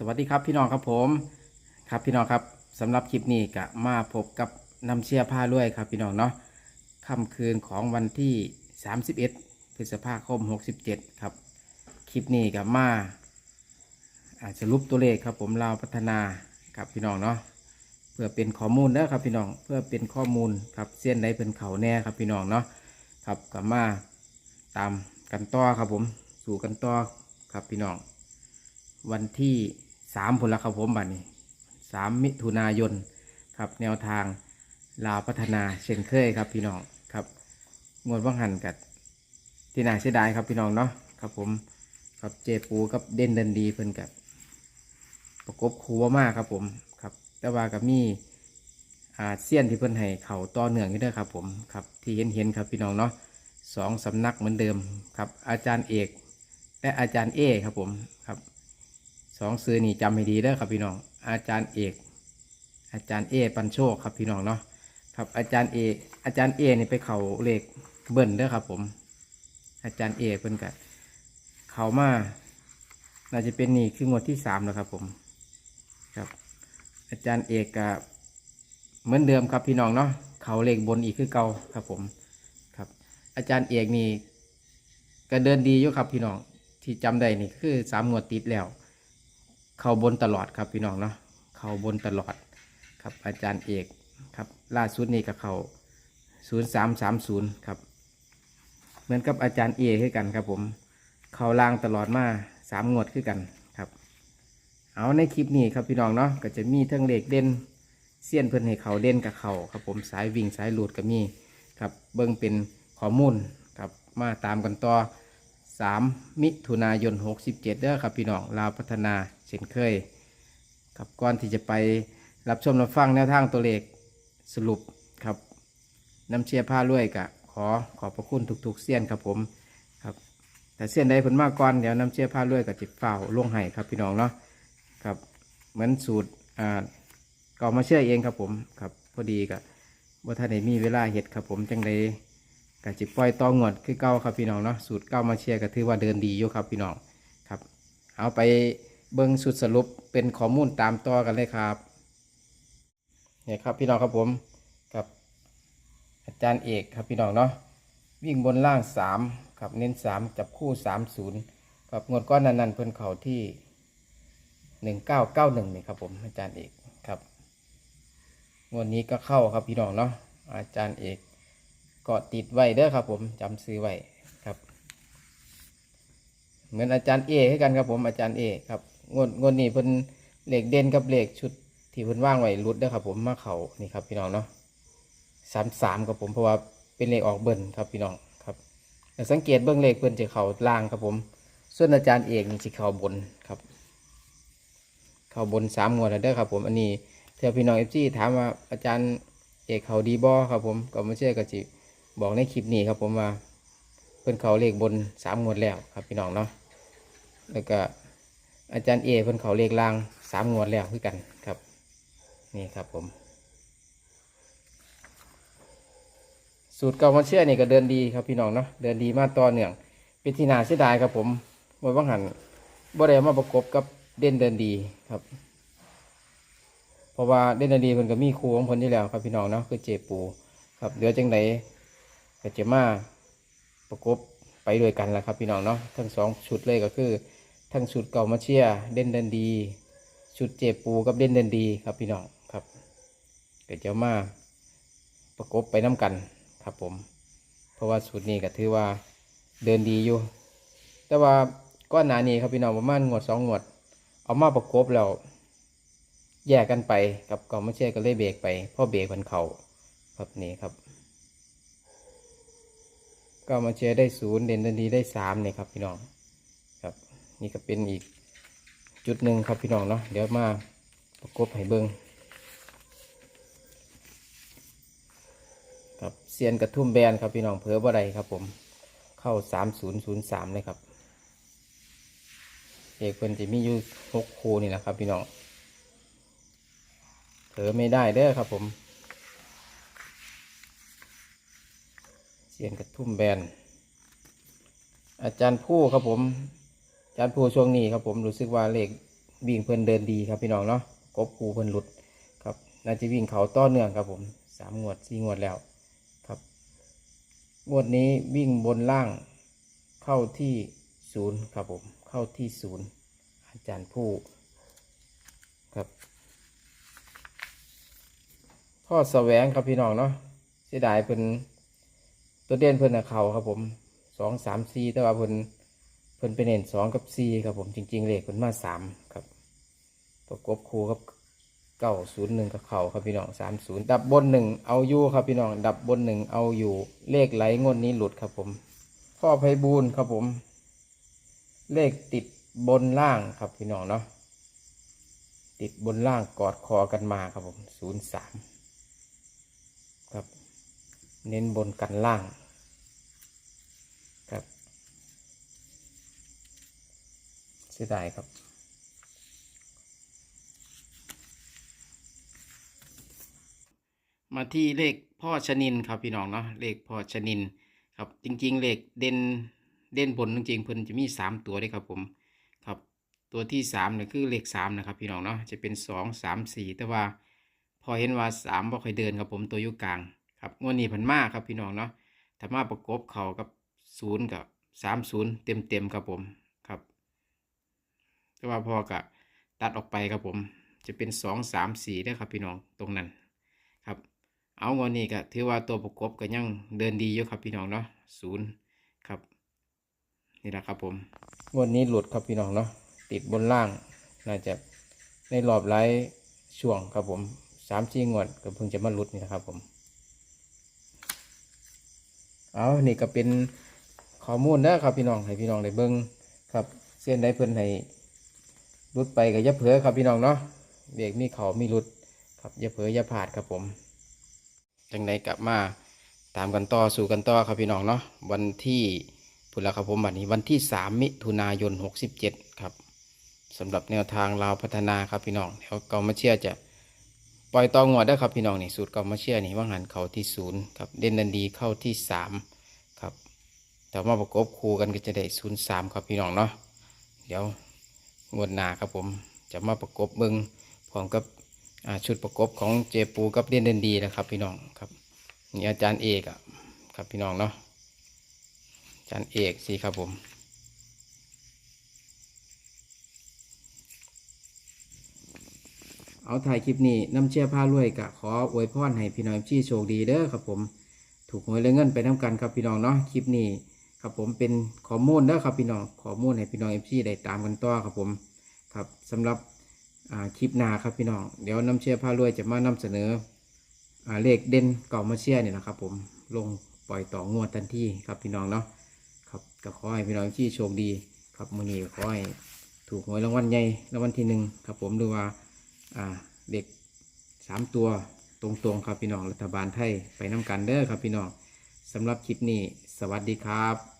สวัสดีครับพี่น้องครับผมครับพี่น้องครับสำหรับคลิปนี้ก็มาพบกับน้ำเชี่ยผ้าล้วยครับพี่น้องเนาะค่ำคืนของวันที่ 31 พฤษภาคม 67 ครับ คลิปนี้ก็มาอาจจะรุปตัวเลขครับผมเราพัฒนาครับพี่น้องเนาะเพื่อเป็นข้อมูลเด้อครับพี่น้องเพื่อเป็นข้อมูลครับเส้นใดเป็นเขาแน่ครับพี่น้องเนาะครับก็มาตามกันต่อครับผมสู่กันต่อครับพี่น้อง วันที่ สามผลละครับผมบัดนี้สามมิถุนายนครับแนวทางลาวพัฒนาเช่นเคยครับพี่น้องครับงวดว่างหันกัดที่น่าเสียดายครับพี่น้องเนาะครับผมครับเจปูกับเด่นเดินดีเพิ่นกับประกบคูว่ามากครับผมครับแต่ว่ากับมีอาเซียนที่เพิ่นให้เข่าต่อเนื่องอยู่เด้อครับผมครับที่เห็นเห็นครับพี่น้องเนาะสองสำนักเหมือนเดิมครับอาจารย์เอก และอาจารย์เอครับผมครับ สองซื้อนี่จำให้ดีเด้อครับพี่น้อง อาจารย์เอก อาจารย์เอปันโชคครับพี่น้องเนาะครับอาจารย์เอกอาจารย์เอนี่ไปเข่าเลขเบิ้ลเด้อครับ ผม อาจารย์เอเพิ่นกัเข่ามาน่าจะเป็นนี่คืองวดที่สามแล้วครับ ผมครับ อาจารย์เอกกับเหมือนเดิมครับพี่น้องเนาะเขาเลขบนอีกคือเก่าครับผมครับ อาจารย์เอกนี่ก็เดินดีอยู่ครับพี่น้องที่จำได้นี่คือสามงวดติดแล้ว เข้าบนตลอดครับพี่น้องเนาะเข้าบนตลอดครับอาจารย์เอกครับล่าสุดนี่ก็เข้าศูนย์สามสามศูนย์ครับเหมือนกับอาจารย์เอคือกันครับผมเข้าล่างตลอดมาสามงวดคือกันครับ เอาในคลิปนี้ครับพี่น้องเนาะก็จะมีเทั้งเลขเด่นเสี้ยนเพิ่นให้เขาเด่นกับเขาครับผมสายวิ่งสายหลุดก็มีครับเบิ่งเป็นข้อมูลครับมาตามกันต่อ 3 มิถุนายน 67เด้อครับพี่น้องลาวพัฒนา เช่นเคยครับก่อนที่จะไปรับชมรับฟังแนวทางตัวเลขสรุปครับน้ำเชียร์ผ้าลวยกะขอขอบพระคุณทุกๆเสี้ยนครับผมครับ แต่เสี้ยนใดผลมากก่อนเดี๋ยวน้ำเชียร์ผ้าลวยกับจิบฝ่าล่วงให้ครับพี่น้องเนาะครับเหมือนสูตรอ่าก็เอามาเชื่อเองครับผมครับพอดีกับว่าท่านได้มีเวลาเห็ดครับผมจังไดกะจิปล่อยตองวดคือเก้าครับพี่น้องเนาะสูตรเก้ามาเชียร์ก็ถือว่าเดินดีอยู่ครับพี่น้องครับ เอาไป เบิ้งสุดสรุปเป็นข้อมูลตามต่อกันเลยครับเนี่ยครับพี่น้องครับผมกับอาจารย์เอกครับพี่น้องเนาะวิ่งบนล่างสามครับเน้นสามจับคู่สามศูนย์กับงวดก้อนนั้นๆเพิ่นเข่าที่หนึ่งเก้าเก้าหนึ่งนี่ครับผมอาจารย์เอกครับงวดนี้ก็เข้าครับพี่น้องเนาะอาจารย์เอกก็ติดไว้เด้อครับผมจำซื้อไว้ครับ เหมือนอาจารย์เอให้กันครับผมอาจารย์เอครับ งวดงวดนี้เพิ่นเหล็กเด่นกับเหล็กชุดที่เพิ่นว่างไว้รุดเด้อครับผมมาเขานี่ครับพี่น้องเนาะสามสามครับผมเพราะว่าเป็นเหลขออกเบิ้ลครับพี่น้องครับสังเกตเบื้องเหลขเพิ่นจะเข่าล่างครับผม ส่วนอาจารย์เอกนี่จะเข่าบนครับ เข่าบนสามงวดแล้วเด้อครับ ผมอันนี้เธอพี่น้องเอฟซีถามว่าอาจารย์เอกเขาดีบอครับผมก็ไม่เชื่อก็จิบอกในคลิปนี้ครับผมว่าเพิ่นเขาเลขบนสามงวดแล้วครับพี่น้องเนาะแล้วก็ อาจารย์เอเพิ่นเขาเลขล่างสามงวดแล้วคือกันครับ นี่ครับผม สูตรเก่ามาเชื่อนี่ก็เดินดีครับพี่น้องเนาะเดินดีมากต่อเนื่องเป็นที่น่าเสียดายครับผมเมื่อวังหันบ่ได้เอามาประกบกับเด่นเดินดีครับ เพราะว่าเด่นเดินดีเพิ่นก็มีครูของเพิ่นที่แล้วครับพี่น้องเนาะคือเจปูครับเดี๋ยวจังไดก็จะมาประกบไปด้วยกันแหละครับพี่น้องเนาะทั้งสองชุดเลยก็คือ ทั้งชุดเก่ามาเชียร์เด่นเด่นดีชุดเจ็บปูกับเด่นเด่นดีครับพี่น้องครับเก็จะมาประกบไปน้กันครับผม เพราะว่าชุดนี้ก็ถือว่าเดินดีอยู่ แต่ว่าก้อนหนานี้ครับพี่น้องประมาณงวดสองงวด เอามาประกบแล้วแยกกันไปกับเก่ามาเชียร์ก็เลยเบรกไปเพราะเบรกมันเข่าครับนี่ครับก็มาเชียร์ได้ศูนย์เด่นเดันดีได้สามเนี่ยครับพี่น้อง นี่ก็เป็นอีกจุดหนึ่งครับพี่น้องเนาะเดี๋ยวมาประกบให้เบิ้งครับเซียนกระทุ่มแบนครับพี่น้องเผือบ่ไดครับผมเข้าสามศูนย์ศูนย์สามเลยครับเอกเพิ่นจะมีอยู่หกคูนี่แหละครับพี่น้องเผลอไม่ได้เด้อครับผมเสียนกระทุ่มแบนอาจารย์ผู้ครับผม จารย์ผู้ช่วงนี้ครับผมรู้สึกว่าเลขวิ่งเพิ่นเดินดีครับพี่น้องเนาะกบคูเพิ่นหลุดครับน่าจะวิ่งเขาต่อเนื่องครับผมสามงวดสี่งวดแล้วครับงวดนี้วิ่งบนล่างเข้าที่ศูนย์ครับผมเข้าที่ศูนย์อาจารย์ผู้ครับพ่อแสวงครับพี่น้องเนาะเสียดายเพิ่นตัวเด่นเพิ่นนะเขาครับผมสองสามสี่แต่ว่าเพิ่น เพิ่นไปเน้นสองกับสี่ครับผมจริง ๆ เลขเพิ่นมาสามครับประกบคู่กับเก้าศูนย์หนึ่งกับเข่าครับพี่น้องสามศูนย์ดับบนหนึ่งเอาอยู่ครับพี่น้องดับบนหนึ่งเอาอยู่เลขไหลงวดนี้หลุดครับผม พ่อไพบูลครับผม เลขติดบนล่างครับพี่น้องเนาะติดบนล่างกอดคอกันมาครับผมศูนย์สามครับ เน้นบนกันล่าง ครับ สียดายครับ มาที่เลขพ่อชนินครับพี่น้องเนาะเลขพ่อชนินครับจริง ๆ เลขเด่นเด่นบนจริงๆเพิ่นจะมีสามตัวด้วยครับผมครับตัวที่สามเนี่ยคือเลขสามนะครับพี่น้องเนาะจะเป็นสองสามสี่แต่ว่าพอเห็นว่าสามบ่ค่อยเดินครับผมตัวอยู่กลางครับงวดนี้พันมากครับพี่น้องเนาะถ้ามาประกบเขากับศูนย์กับสามศูนย์เต็มเต็มๆครับผม แต่ว่าพอกะตัดออกไปครับผม จะเป็นสองสามสี่ได้ครับพี่น้องตรงนั้นครับ เอางวดนี้ก็ถือว่าตัวประกบก็ยังเดินดีอยู่ครับพี่น้องเนาะศูนย์ครับนี่แหละครับผมวดนี้หลุดครับพี่น้องเนาะติดบนล่างน่าจะในรอบไลฟ์ช่วงครับผมสามสี่งวดก็เพิ่งจะมาหลุดนี่นะครับผมเอานี่ก็เป็นข้อมูลนะครับพี่น้องให้พี่น้องได้เบิ้งครับ เส้นได้เพิ่นให้ รุดไปกับยาเผลอครับพี่น้องเนาะเบรกมีเขามีรุดครับยาเผลอยาพลาดครับผมจังไดกลับมาตามกันต่อสู่กันต่อครับพี่น้องเนาะวันที่พุทธละครับผมบัดนี้วันที่สามมิถุนายนหกสิบเจ็ดครับสำหรับแนวทางลาพัฒนาครับพี่น้องเดี๋ยวเกามาเชียร์จะปล่อยตองวดได้ครับพี่น้องนี่สูตรกอมาเชียร์นี่ว่างหันเขาที่ศูนย์ครับเด่นดันดีเข้าที่สามครับแต่มาประกบคู่กันก็จะได้ศูนย์สามครับพี่น้องเนาะเดี๋ยว งวดหน้าครับผม จะมาประกบเบิงพร้อมกับชุดประกบของเจปูกับเด่นดันดีนะครับ พี่น้องครับนี่อาจารย์เอกอะครับพี่น้องเนาะอาจารย์เอกสิครับผมเอาถ่ายคลิปนี้น้ำเชื่อผ้ารวยกะขออวยพรให้พี่น้องชี่โชคดีเด้อครับผม ถูกหวยเลยเงินไปน้ำกันครับพี่น้องเนาะคลิปนี้ ครับผมเป็นข้อมูลเด้อครับพี่น้องข้อมูลให้พี่น้องเอฟซีได้ตามกันต่อครับผมครับสำหรับคลิปหน้าครับพี่น้องเดี๋ยวน้ำเชื่อผ้ารวยจะมานำเสนออเลขเด่นเก่ามาเชียร์นี่ยนะครับ ผมลงปล่อยต่องวดทันทีครับพี่น้องเนาะครับก็ขอให้พี่น้องที่โชคดี ครับมือนี้ขอให้ถูกหวยรางวัลใหญ่รางวัลที่หนึ่งครับ ผมหรือว่าเด็กสามตัวตรงๆครับพี่น้องรัฐบาลไทยไปน้ำกันเด้อครับพี่น้องสำหรับคลิปนี้ สวัสดีครับ